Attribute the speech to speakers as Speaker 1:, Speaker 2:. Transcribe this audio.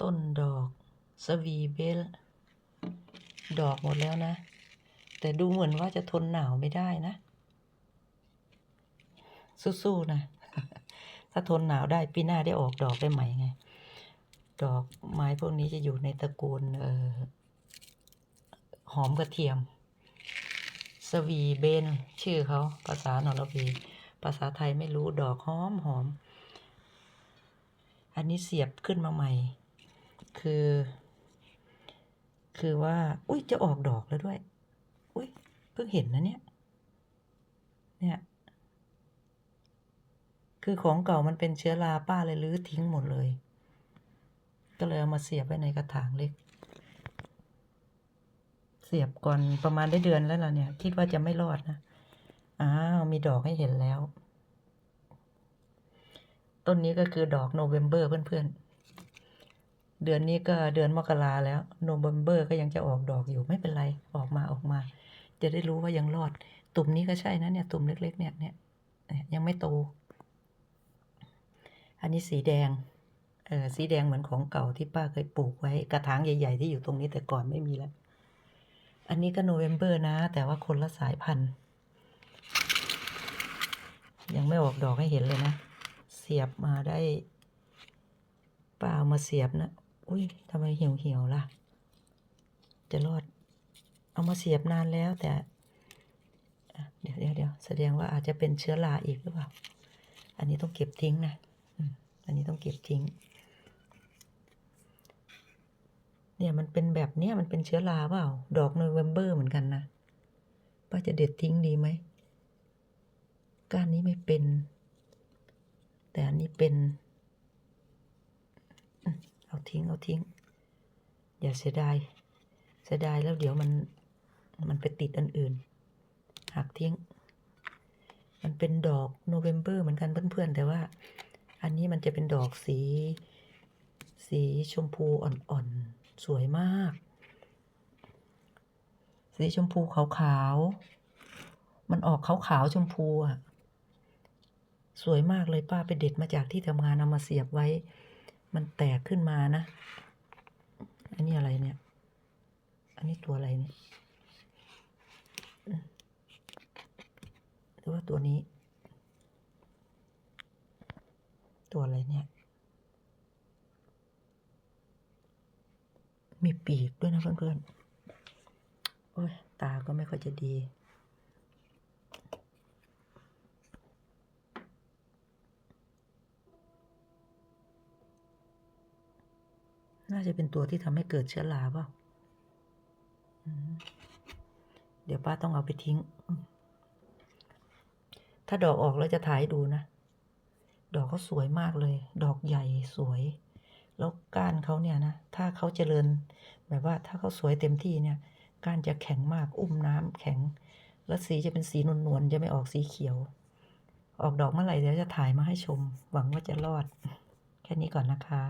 Speaker 1: ต้นดอก สวีเบล ดอกหมดแล้วนะ แต่ดูเหมือนว่าจะทนหนาวไม่ได้นะ สู้ๆนะ ถ้าทนหนาวได้ปีหน้าได้ออกดอกได้ใหม่ไง ดอกไม้พวกนี้จะอยู่ในตระกูลเอ่อหอมกระเทียม สวีเบน ชื่อเขาภาษานอร์เวย์ภาษาไทยไม่รู้ดอกหอมหอม อันนี้เสียบขึ้นมาใหม่ คือ คือว่า อุ้ยจะออกดอกแล้วด้วย อุ้ยเพิ่งเห็นนะเนี่ย เนี่ย คือของเก่ามันเป็นเชื้อราป้าเลยรื้อทิ้งหมดเลย ก็เลยเอามาเสียบไว้ในกระถางเล็ก เสียบก่อนประมาณได้เดือนแล้วล่ะเนี่ย คิดว่าจะไม่รอดนะ อ้าว มีดอกให้เห็นแล้ว ต้นนี้ก็คือดอกโนเวมเบอร์เพื่อนๆ เดือนนี้ก็เดือนมกราแล้วโนเวมเบอร์ก็ยังจะออกดอกอยู่ไม่เป็นไรออกมาออกมา จะได้รู้ว่ายังรอด ตุ่มนี้ก็ใช่นะเนี่ยตุ่มเล็กๆเนี่ยเนี่ยเนี่ยยังไม่โต อันนี้สีแดงเออสีแดงเหมือนของเก่าที่ป้าเคยปลูกไว้ กระถางใหญ่ ๆ ที่อยู่ตรงนี้แต่ก่อนไม่มีแล้ว อันนี้ก็โนเวมเบอร์นะ แต่ว่าคนละสายพันธุ์ยังไม่ออกดอกให้เห็นเลยนะ เสียบมาได้ป้าเอามาเสียบนะ อุ้ยทำไมเหี่ยวเหี่ยวๆล่ะ จะรอด เอามาเสียบนานแล้วแต่ เดี๋ยวเดี๋ยวเดี๋ยวแสดงว่าอาจจะเป็นเชื้อราอีกหรือเปล่า อันนี้ต้องเก็บทิ้งนะอันนี้ต้องเก็บทิ้ง เนี่ยมันเป็นแบบเนี้ยมันเป็นเชื้อราเปล่า ดอกโนเวมเบอร์เหมือนกันนะป้าจะเด็ดทิ้งดีไหมก้านนี้ไม่เป็น แต่อันนี้เป็น ทิ้งเอาทิ้ง อย่าเสียดาย เสียดายแล้วเดี๋ยวมันมันไปติดอันอื่น หักทิ้ง มันเป็นดอกโนเวมเบอร์เหมือนกันเพื่อนๆ แต่ว่า อันนี้มันจะเป็นดอกสี สีชมพูอ่อนๆ สวยมาก สีชมพูขาวๆ มันออกขาวๆ ชมพูอะ สวยมากเลยป้าไปเด็ดมาจากที่ทำงานเอามาเสียบไว้ มันแตกขึ้นมานะ อันนี้อะไรเนี่ย อันนี้ตัวอะไรเนี่ย หรือว่าตัวนี้ ตัวอะไรเนี่ย มีปีกด้วยนะเพื่อนๆ โอ้ย ตาก็ไม่ค่อยจะดี น่าจะเป็นตัวที่ทำให้เกิดเชื้อราเปล่าอืมเดี๋ยวป้าต้องเอาไปทิ้ง ถ้าดอกออกแล้วจะถ่ายดูนะ ดอกเขาสวยมากเลย ดอกใหญ่สวย แล้วก้านเขาเนี่ยนะ ถ้าเขาเจริญ แบบว่าถ้าเขาสวยเต็มที่เนี่ย ก้านจะแข็งมาก อุ้มน้ำแข็ง แล้วสีจะเป็นสีนวลๆ จะไม่ออกสีเขียว ออกดอกเมื่อไหร่เดี๋ยวจะถ่ายมาให้ชม หวังว่าจะรอด แค่นี้ก่อนนะคะ